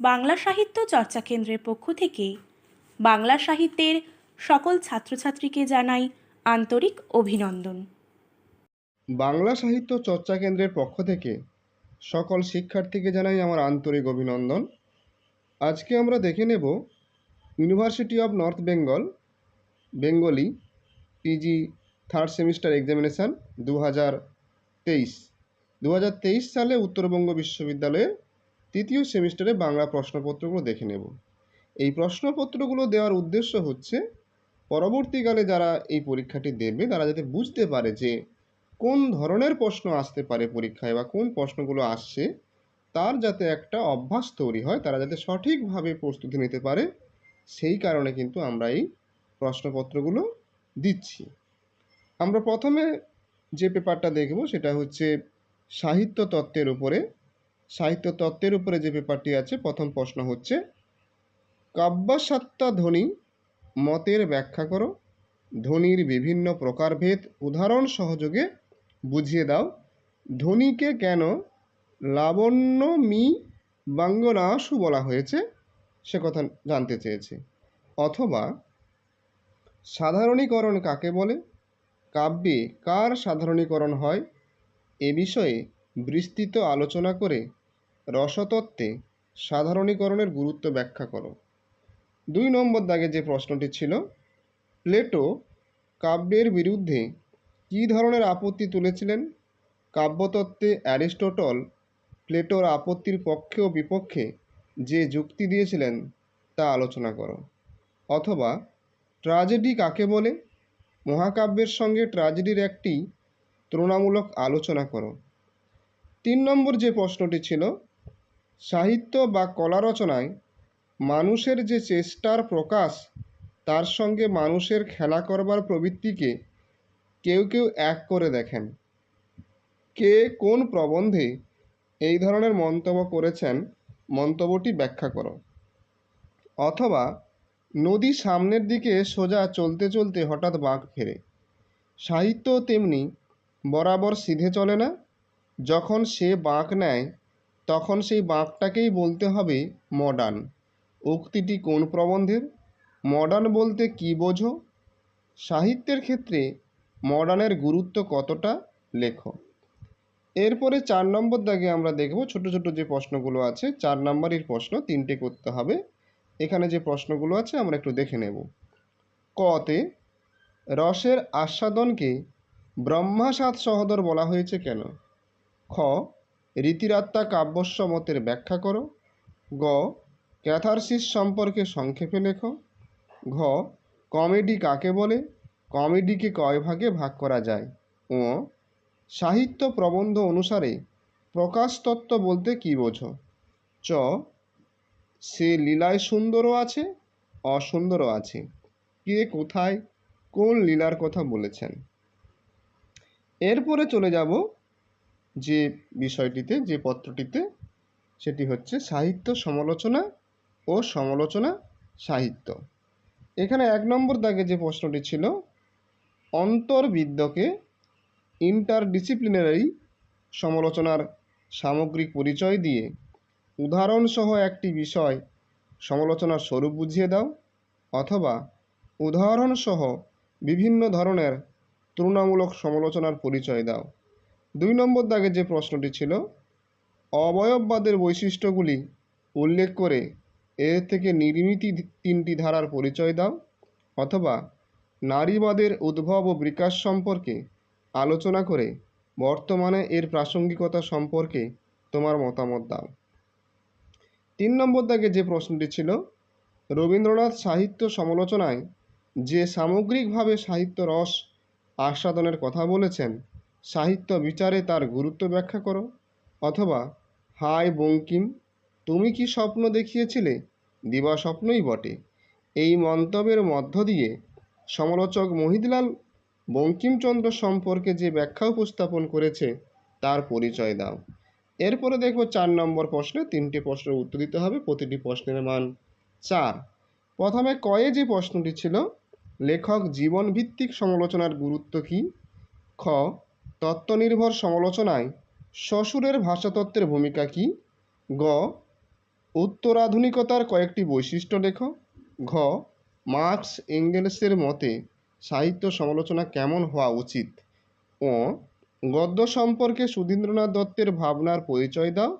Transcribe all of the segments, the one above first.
বাংলা সাহিত্য চর্চা কেন্দ্রের পক্ষ থেকে বাংলা সাহিত্যের সকল ছাত্রছাত্রীকে জানাই আন্তরিক অভিনন্দন। বাংলা সাহিত্য চর্চা কেন্দ্রের পক্ষ থেকে সকল শিক্ষার্থীকে জানাই আমার আন্তরিক অভিনন্দন। আজকে আমরা দেখে নেব University of North Bengal Bengali PG third semester examination দু হাজার তেইশ। দু হাজার তেইশ সালে উত্তরবঙ্গ বিশ্ববিদ্যালয়ের তৃতীয় সেমিস্টারে বাংলা প্রশ্নপত্রগুলো দেখে নেব। এই প্রশ্নপত্রগুলো দেওয়ার উদ্দেশ্য হচ্ছে, পরবর্তীকালে যারা এই পরীক্ষাটি দেবে তারা যাতে বুঝতে পারে যে কোন ধরনের প্রশ্ন আসতে পারে পরীক্ষায় বা কোন প্রশ্নগুলো আসছে, তার যাতে একটা অভ্যাস তৈরি হয়, তারা যাতে সঠিকভাবে প্রস্তুতি নিতে পারে, সেই কারণে কিন্তু আমরা এই প্রশ্নপত্রগুলো দিচ্ছি। আমরা প্রথমে যে পেপারটা দেখব, সেটা হচ্ছে সাহিত্য তত্ত্বের উপরে সাহিত্য তত্ত্বের উপরে যে পেপারটি আছে, প্রথম প্রশ্ন হচ্ছে, কাব্যসত্তা ধ্বনি মতের ব্যাখ্যা করো। ধ্বনির বিভিন্ন প্রকারভেদ উদাহরণ সহযোগে বুঝিয়ে দাও। ধ্বনিকে কেন লাবণ্য মি বাঙ্গনাশু বলা হয়েছে? সে কথা জানতে চেয়েছে। অথবা, সাধারণীকরণ কাকে বলে? কাব্যে কার সাধারণীকরণ হয়? এ বিষয়ে বিস্তৃত আলোচনা করে রসতত্ত্বে সাধারণীকরণের গুরুত্ব ব্যাখ্যা করো। দুই নম্বর দাগে যে প্রশ্নটি ছিল, প্লেটো কাব্যের বিরুদ্ধে কী ধরনের আপত্তি তুলেছিলেন? কাব্যতত্ত্বে অ্যারিস্টটল প্লেটোর আপত্তির পক্ষে ও বিপক্ষে যে যুক্তি দিয়েছিলেন তা আলোচনা করো। অথবা, ট্রাজেডি কাকে বলে? মহাকাব্যের সঙ্গে ট্রাজেডির একটি তুলনামূলক আলোচনা করো। তিন নম্বর যে প্রশ্নটি ছিল সাহিত্য বা কলা রচনায় মানুষের যে চেষ্টার প্রকাশ, তার সঙ্গে মানুষের খেলা করবার প্রবৃত্তিকে কেউ কেউ এক করে দেখেন। কে কোন প্রবন্ধে এই ধরনের মন্তব্য করেছেন, মন্তব্যটি ব্যাখ্যা করো। অথবা নদী সামনের দিকে সোজা চলতে চলতে হঠাৎ বাঁক ফেরে। সাহিত্য তেমনি বরাবর সিধে চলে না। যখন সে বাঁক নেয় তখন সেই বাঁকটাকেই বলতে হবে, মডার্ন। উক্তিটি কোন প্রবন্ধের? মডার্ন বলতে কী বোঝো? সাহিত্যের ক্ষেত্রে মডার্নের গুরুত্ব কতটা? লেখো। এরপরে চার নম্বর দাগে আমরা দেখব ছোট ছোট যে প্রশ্নগুলো আছে, চার নম্বরের প্রশ্ন তিনটে করতে হবে। এখানে যে প্রশ্নগুলো আছে আমরা একটু দেখে নেব। কতে রসের আস্বাদনকে ব্রহ্মাসাদ সহদর বলা হয়েছে কেন? খ রীতিরাত্মা কাব্যস্য মতের ব্যাখ্যা করো। গ, ক্যাথারসিস সম্পর্কে সংক্ষেপে লেখো। ঘ, কমেডি কাকে বলে? কমেডিকে কয় ভাগে ভাগ করা যায়? ও সাহিত্য প্রবন্ধ অনুসারে প্রকাশতত্ত্ব বলতে কী বোঝো? চ, সে লীলায় সুন্দরও আছে, অসুন্দরও আছে। কে কোথায়, কোন লীলার কথা বলেছেন? এরপরে চলে যাব যে বিষয়টিতে, যে পত্রটিতে, সেটি হচ্ছে সাহিত্য সমালোচনা ও সমালোচনা সাহিত্য। এখানে এক নম্বর দাগে যে প্রশ্নটি ছিল, অন্তর্বিদ্যকে ইন্টারডিসিপ্লিনারি সমালোচনার সামগ্রিক পরিচয় দিয়ে উদাহরণসহ একটি বিষয় সমালোচনার স্বরূপ বুঝিয়ে দাও, অথবা উদাহরণসহ বিভিন্ন ধরনের তুলনামূলক সমালোচনার পরিচয় দাও। দুই নম্বর দাগে যে প্রশ্নটি ছিল, অবয়ববাদের বৈশিষ্ট্যগুলি উল্লেখ করে এর থেকে নির্মিতি তিনটি ধারার পরিচয় দাও, অথবা নারীবাদের উদ্ভব ও বিকাশ সম্পর্কে আলোচনা করে বর্তমানে এর প্রাসঙ্গিকতা সম্পর্কে তোমার মতামত দাও। তিন নম্বর দাগে যে প্রশ্নটি ছিল, রবীন্দ্রনাথ সাহিত্য সমালোচনায় যে সামগ্রিকভাবে সাহিত্য রস আস্বাদনের কথা বলেছেন সাহিত্য বিচারে তার গুরুত্ব ব্যাখ্যা করো। অথবা, হায় বঙ্কিম, তুমি কি স্বপ্ন দেখিয়েছিলে? দিবা স্বপ্নই বটে। এই মন্তব্যের মধ্য দিয়ে সমালোচক মহিদলাল বঙ্কিমচন্দ্র সম্পর্কে যে ব্যাখ্যা উপস্থাপন করেছে, তার পরিচয় দাও। এরপরে দেখব চার নম্বর প্রশ্নে তিনটি প্রশ্নের উত্তর দিতে হবে। প্রতিটি প্রশ্নের মান চার। প্রথমে কয়ে যে প্রশ্নটি ছিল, লেখক জীবনভিত্তিক সমালোচনার গুরুত্ব কী? খ তত্ত্বনির্ভর সমালোচনায় শ্বশুরের ভাষাতত্ত্বের ভূমিকা কী? গ. উত্তরাধুনিকতার কয়েকটি বৈশিষ্ট্য লেখো। ঘ. মার্কস এঙ্গেলসের মতে সাহিত্য সমালোচনা কেমন হওয়া উচিত? ও. গদ্য সম্পর্কে সুধীন্দ্রনাথ দত্তের ভাবনার পরিচয় দাও।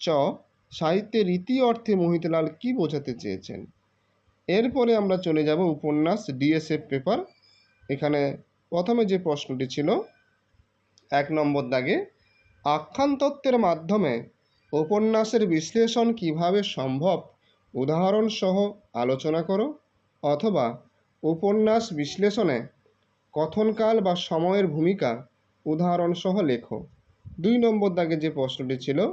চ. সাহিত্যের রীতি অর্থে মোহিতলাল কি বোঝাতে চেয়েছেন? এরপরে আমরা চলে যাব উপন্যাস ডিএসএফ পেপার। এখানে প্রথমে যে প্রশ্নটি ছিল এক নম্বর দাগে আখ্যান তত্ত্বের মাধ্যমে উপন্যাসের বিশ্লেষণ কীভাবে সম্ভব? উদাহরণ সহ আলোচনা করো। অথবা উপন্যাস বিশ্লেষণে কথনকাল বা সময়ের ভূমিকা উদাহরণ সহ লেখো। দুই নম্বর দাগে যে প্রশ্নটি ছিল,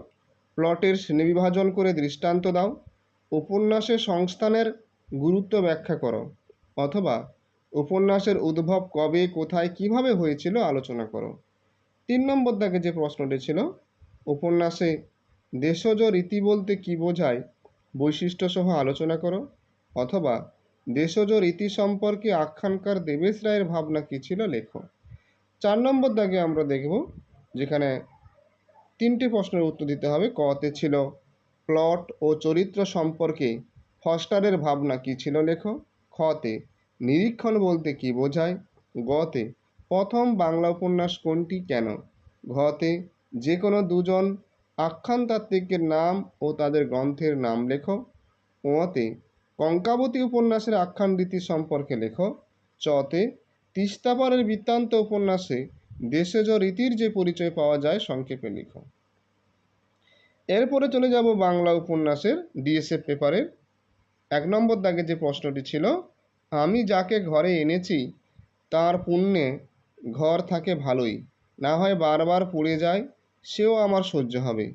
প্লটের শ্রেণীবিভাজন করে দৃষ্টান্ত দাও। উপন্যাসের সংস্থানের গুরুত্ব ব্যাখ্যা করো। অথবা উপন্যাসের উদ্ভব কবে, কোথায়, কীভাবে হয়েছিল আলোচনা করো। তিন নম্বর দাগে যে প্রশ্নটি ছিল, উপন্যাসে দেশজ রীতি বলতে কী বোঝায় বৈশিষ্ট্য সহ আলোচনা করো, অথবা দেশজ রীতি সম্পর্কে আখ্যানকার দেবেশ রায়ের ভাবনা কী ছিল লেখো। চার নম্বর দাগে আমরা দেখব, যেখানে তিনটি প্রশ্নের উত্তর দিতে হবে, কতে ছিল প্লট ও চরিত্র সম্পর্কে ফস্টারের ভাবনা কী ছিল লেখো, খতে নিরীক্ষণ বলতে কী বোঝায়, গতে প্রথম বাংলা উপন্যাস কোনটি কেন? ঘতে যে কোনো দুজন আখ্যানতাত্ত্বিকের নাম ও তাদের গ্রন্থের নাম লেখো। ওতে কঙ্কাবতী উপন্যাসের আখ্যান রীতি সম্পর্কে লেখো। চতে তিস্তাপারের বৃত্তান্ত উপন্যাসে দেশজ রীতির যে পরিচয় পাওয়া যায় সংক্ষেপে লিখো। এরপরে চলে যাব বাংলা উপন্যাসের ডিএসএফ পেপারের। এক নম্বর দাগে যে প্রশ্নটি ছিল, আমি যাকে ঘরে এনেছি, তার পুণ্যে ঘর থাকে ভালোই, না হয় বারবার পুড়ে যায়, সেও আমার সহ্য হবে।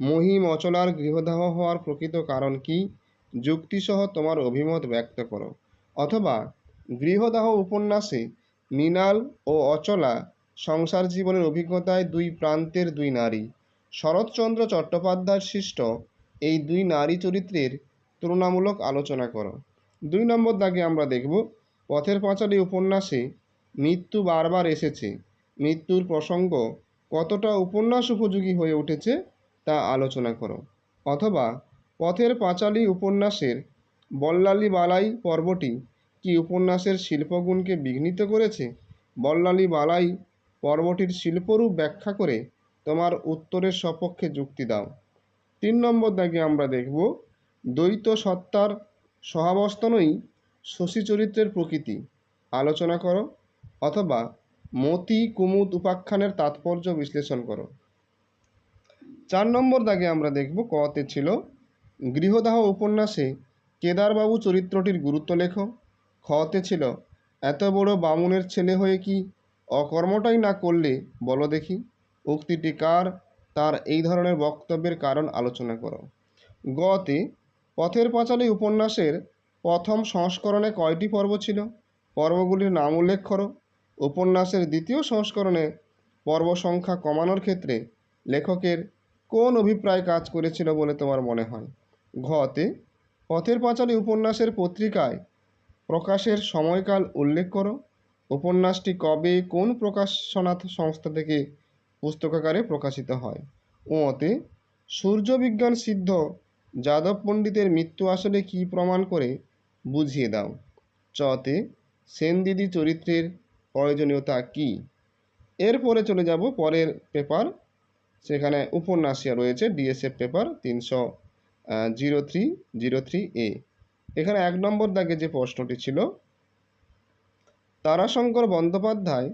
মহিম অচলার গৃহদাহ হওয়ার প্রকৃত কারণ কি? যুক্তিসহ তোমার অভিমত ব্যক্ত করো। অথবা গৃহদাহ উপন্যাসে মৃণাল ও অচলা সংসার জীবনের অভিজ্ঞতায় দুই প্রান্তের দুই নারী। শরৎচন্দ্র চট্টোপাধ্যায় সৃষ্ট এই দুই নারী চরিত্রের তুলনামূলক আলোচনা করো। দুই নম্বর দাগে আমরা দেখব, পথের পাঁচালী উপন্যাসে মৃত্যু বারবার এসেছে। মৃত্যুর প্রসঙ্গ কতটা উপন্যাস উপযোগী হয়ে উঠেছে তা আলোচনা করো। অথবা পথের পাঁচালী উপন্যাসের বল্লালী বালাই পর্বটি কি উপন্যাসের শিল্পগুণকে বিঘ্নিত করেছে? বল্লালী বালাই পর্বটির শিল্পরূপ ব্যাখ্যা করে তোমার উত্তরের সপক্ষে যুক্তি দাও। তিন নম্বর দাগে আমরা দেখব, দ্বৈত সত্তার সহাবস্থানই শশী চরিত্রের প্রকৃতি। আলোচনা করো। অথবা মতি কুমুদ উপাখ্যানের তাৎপর্য বিশ্লেষণ করো। চার নম্বর দাগে আমরা দেখব কতে ছিল, গৃহদাহ উপন্যাসে কেদারবাবু চরিত্রটির গুরুত্ব লেখো। খতে ছিল, এত বড় বামুনের ছেলে হয়ে কি অকর্মটাই না করলে, বলো দেখি। উক্তিটি কার? তার এই ধরনের বক্তব্যের কারণ আলোচনা করো। গতে, পথের পাঁচালী উপন্যাসের প্রথম সংস্করণে কয়টি পর্ব ছিল? পর্বগুলির নাম উল্লেখ করো। উপন্যাসের দ্বিতীয় সংস্করণে পর্ব সংখ্যা কমানোর ক্ষেত্রে লেখকের কোন অভিপ্রায় কাজ করেছিল বলে তোমার মনে হয়? ঘতে পথের পাঁচালী উপন্যাসের পত্রিকায় প্রকাশের সময়কাল উল্লেখ করো। উপন্যাসটি কবে কোন প্রকাশনা সংস্থা থেকে পুস্তকাকারে প্রকাশিত হয়? ওতে সূর্যবিজ্ঞান সিদ্ধ যাদব পণ্ডিতের মৃত্যু আসলে কী প্রমাণ করে? বুঝিয়ে দাও। চতে সেনদিদি চরিত্রের প্রয়োজনীয়তা কী? এরপরে চলে যাব পরের পেপার। সেখানে উপন্যাসিয়া রয়েছে ডিএসএফ পেপার তিনশো zero three zero three A. এখানে এক নম্বর দাগে যে প্রশ্নটি ছিল, তারাশঙ্কর বন্দ্যোপাধ্যায়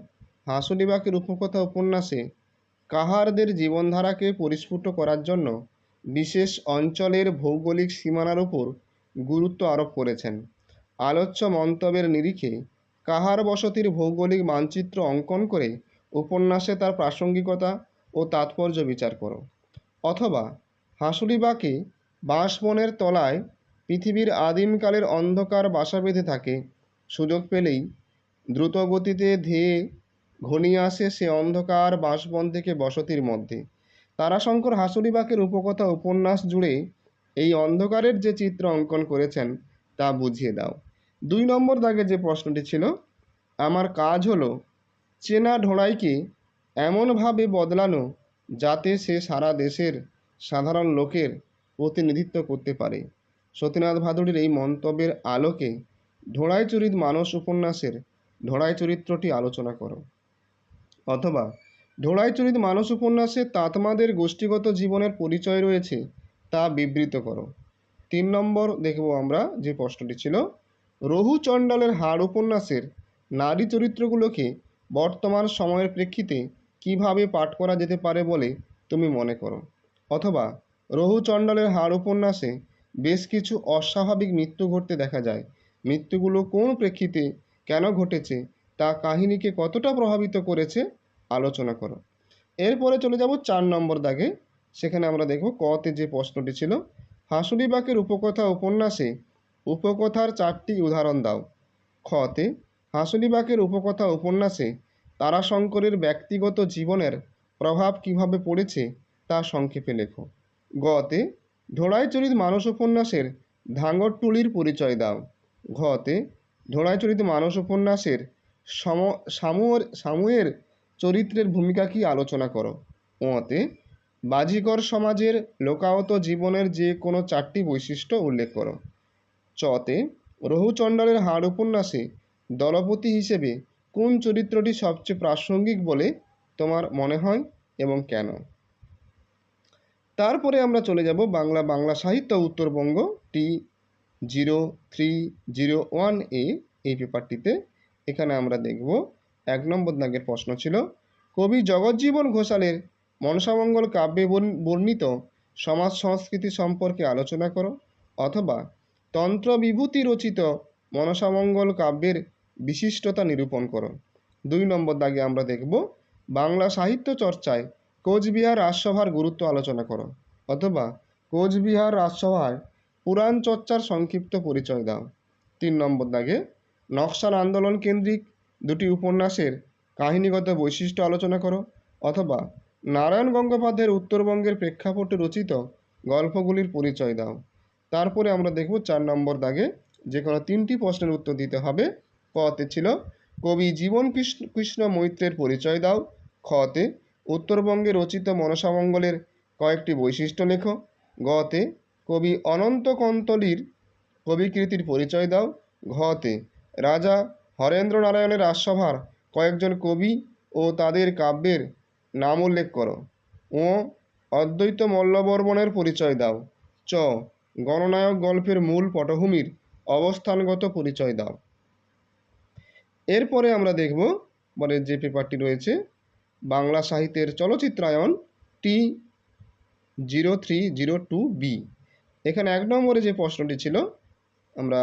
হাসুলিবাকের উপকথা উপন্যাসে কাহারদের জীবনধারাকে পরিস্ফুট করার জন্য বিশেষ অঞ্চলের ভৌগোলিক সীমানার উপর গুরুত্ব আরোপ করেছেন। আলোচ্য মন্তব্যের নিরিখে কাহার বসতির ভৌগোলিক মানচিত্র অঙ্কন করে উপন্যাসে তার প্রাসঙ্গিকতা ও তাৎপর্য বিচার করো। অথবা হাসুলিবাকে বাঁশবনের তলায় পৃথিবীর আদিমকালের অন্ধকার বাসা বেঁধে থাকে সুযোগ পেলেই দ্রুত গতিতে ধেয়ে ঘনিয়ে আসে সে অন্ধকার বাঁশবন থেকে বসতির মধ্যে। তারাশঙ্কর হাসুলিবাকের উপকথা উপন্যাস জুড়ে এই অন্ধকারের যে চিত্র অঙ্কন করেছেন তা বুঝিয়ে দাও। দুই নম্বর দাগে যে প্রশ্নটি ছিল, আমার কাজ হলো চেনা ঢোড়াইকে এমনভাবে বদলানো যাতে সে সারা দেশের সাধারণ লোকের প্রতিনিধিত্ব করতে পারে। সতীনাথ ভাদুড়ির এই মন্তব্যের আলোকে ঢোড়াই চরিত মানস উপন্যাসের ঢোড়াই চরিত্রটি আলোচনা করো। অথবা, ঢোড়াই চরিত মানস উপন্যাসে তাতমাদের গোষ্ঠীগত জীবনের পরিচয় রয়েছে তা বিবৃত করো। তিন নম্বর দেখব আমরা যে প্রশ্নটি ছিল রঘু চণ্ডালের হাড় উপন্যাসের নারী চরিত্রগুলোকে বর্তমান সময়ের প্রেক্ষিতে কীভাবে পাঠ করা যেতে পারে বলে তুমি মনে করো? অথবা রঘু চণ্ডালের হাড় উপন্যাসে বেশ কিছু অস্বাভাবিক মৃত্যু ঘটতে দেখা যায়। মৃত্যুগুলো কোন প্রেক্ষিতে কেন ঘটেছে তা কাহিনীকে কতটা প্রভাবিত করেছে আলোচনা করো। এরপরে চলে যাব চার নম্বর দাগে। সেখানে আমরা দেখব কতে যে প্রশ্নটি ছিল হাসুলিবাকের উপকথা উপন্যাসে উপকথার চারটি উদাহরণ দাও। খতে হাসুলিবাকের উপকথা উপন্যাসে তারাশঙ্করের ব্যক্তিগত জীবনের প্রভাব কীভাবে পড়েছে তা সংক্ষেপে লেখো। গতে ঢোড়াইচরিত মানস উপন্যাসের ধাঙ্গরটুলির পরিচয় দাও। ঘতে ঢোড়াইচরিত মানস উপন্যাসের সম, সামুয়ের সামুয়ের চরিত্রের ভূমিকা কি আলোচনা করো? ওতে বাজিকর সমাজের লোকাহত জীবনের যে কোনো চারটি বৈশিষ্ট্য উল্লেখ করো। চতে রঘুচণ্ডালের হাড় উপন্যাসে দলপতি হিসেবে কোন চরিত্রটি সবচেয়ে প্রাসঙ্গিক বলে তোমার মনে হয় এবং কেন? তারপরে আমরা চলে যাব বাংলা বাংলা সাহিত্য Uttarbanga T zero three zero one A এই পেপারটিতে। এখানে আমরা দেখব, এক নম্বর দাগের প্রশ্ন ছিল, কবি জগজ্জীবন ঘোষালের মনসামঙ্গল কাব্যে বর্ণ- বর্ণিত সমাজ সংস্কৃতি সম্পর্কে আলোচনা করো অথবা তন্ত্র বিভূতি রচিত মনসামঙ্গল কাব্যের বিশিষ্টতা নিরূপণ করো দুই নম্বর দাগে আমরা দেখব, বাংলা সাহিত্য চর্চায় কোচবিহার রাজসভার গুরুত্ব আলোচনা করো অথবা কোচবিহার রাজসভার পুরাণ চর্চার সংক্ষিপ্ত পরিচয় দাও। তিন নম্বর দাগে, নকশাল আন্দোলন কেন্দ্রিক দুটি উপন্যাসের কাহিনীগত বৈশিষ্ট্য আলোচনা করো, অথবা নারায়ণ গঙ্গোপাধ্যায়ের উত্তরবঙ্গের প্রেক্ষাপটে রচিত গল্পগুলির পরিচয় দাও। তারপরে আমরা দেখব চার নম্বর দাগে যে কোনো তিনটি প্রশ্নের উত্তর দিতে হবে। কতে ছিল, কবি জীবন কৃষ্ণ কৃষ্ণ মৈত্রের পরিচয় দাও। খতে, উত্তরবঙ্গে রচিত মনসামঙ্গলের কয়েকটি বৈশিষ্ট্য লেখো। গতে, কবি অনন্ত কন্তলির কবিকৃতির পরিচয় দাও। ঘতে, রাজা হরেন্দ্র নারায়ণের রাজসভার কয়েকজন কবি ও তাদের কাব্যের নাম উল্লেখ করো। ও অদ্বৈত মল্লবর্মণের পরিচয় দাও। চ গণনায়ক গল্পের মূল পটভূমির অবস্থানগত পরিচয় দাও। এরপরে আমরা দেখব মানে যে পেপারটি রয়েছে, বাংলা সাহিত্যের চলচ্চিত্রায়ন T zero three zero two B এখানে এক নম্বরে যে প্রশ্নটি ছিল, আমরা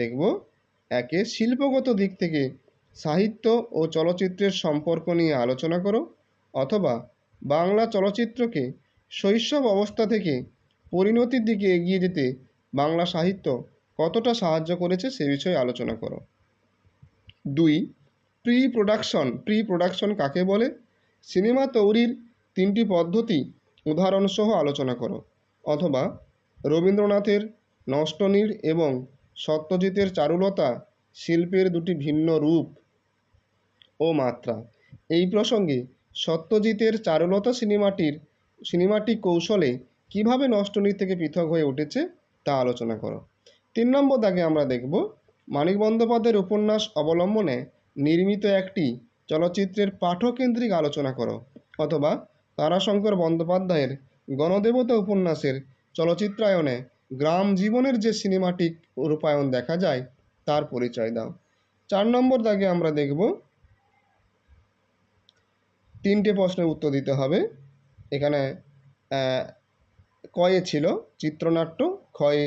দেখব, একে শিল্পগত দিক থেকে সাহিত্য ও চলচ্চিত্রের সম্পর্ক নিয়ে আলোচনা করো, অথবা বাংলা চলচ্চিত্রকে শৈশব অবস্থা থেকে পরিণতির দিকে এগিয়ে যেতে বাংলা সাহিত্য কতটা সাহায্য করেছে সে বিষয়ে আলোচনা করো। দুই প্রি প্রোডাকশন প্রি প্রোডাকশন কাকে বলে? সিনেমা তৈরির তিনটি পদ্ধতি উদাহরণসহ আলোচনা করো। অথবা রবীন্দ্রনাথের নষ্টনীড় এবং সত্যজিতের চারুলতা শিল্পের দুটি ভিন্ন রূপ ও মাত্রা। এই প্রসঙ্গে সত্যজিতের চারুলতা সিনেমাটির সিনেমাটি কৌশলে কীভাবে নষ্টনীড় থেকে পৃথক হয়ে উঠেছে তা আলোচনা করো। তিন নম্বর দাগে আমরা দেখব, মানিক বন্দ্যোপাধ্যায়ের উপন্যাস অবলম্বনে নির্মিত একটি চলচ্চিত্রের পাঠকেন্দ্রিক আলোচনা করো, অথবা তারাশঙ্কর বন্দ্যোপাধ্যায়ের গণদেবতা উপন্যাসের চলচ্চিত্রায়নে গ্রাম জীবনের যে সিনেমাটিক রূপায়ণ দেখা যায় তার পরিচয় দাও। চার নম্বর দাগে আমরা দেখব, তিনটে প্রশ্নের উত্তর দিতে হবে। এখানে কয়ে ছিল চিত্রনাট্য ক্ষয়ে।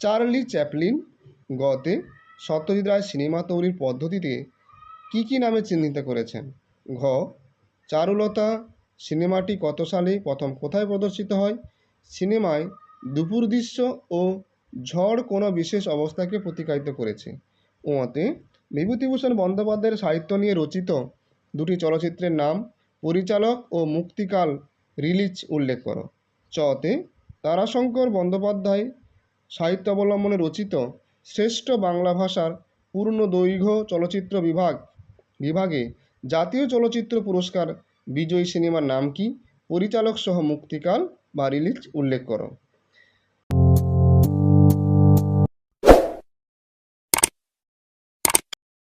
চার্লি চ্যাপলিন গতে সত্যজিৎ রায় সিনেমা তৈরির পদ্ধতিতে কি কি নামে চিহ্নিত করেছেন? ঘ. চারুলতা সিনেমাটি কত সালে প্রথম কোথায় প্রদর্শিত হয়? সিনেমায় দুপুর দৃশ্য ও ঝড় কোনো বিশেষ অবস্থাকে প্রতিকায়িত করেছে। ওতে বিভূতিভূষণ বন্দ্যোপাধ্যায়ের সাহিত্য নিয়ে রচিত দুটি চলচ্চিত্রের নাম পরিচালক ও মুক্তিকাল রিলিজ উল্লেখ করো। চতে তারাশঙ্কর বন্দ্যোপাধ্যায় সাহিত্য অবলম্বনে রচিত শ্রেষ্ঠ বাংলা ভাষার পূর্ণ দৈর্ঘ্য চলচ্চিত্র বিভাগ, বিভাগে জাতীয় চলচ্চিত্র পুরস্কার বিজয়ী সিনেমার নাম কি? পরিচালক সহ মুক্তিকাল বা রিলিজ উল্লেখ করো।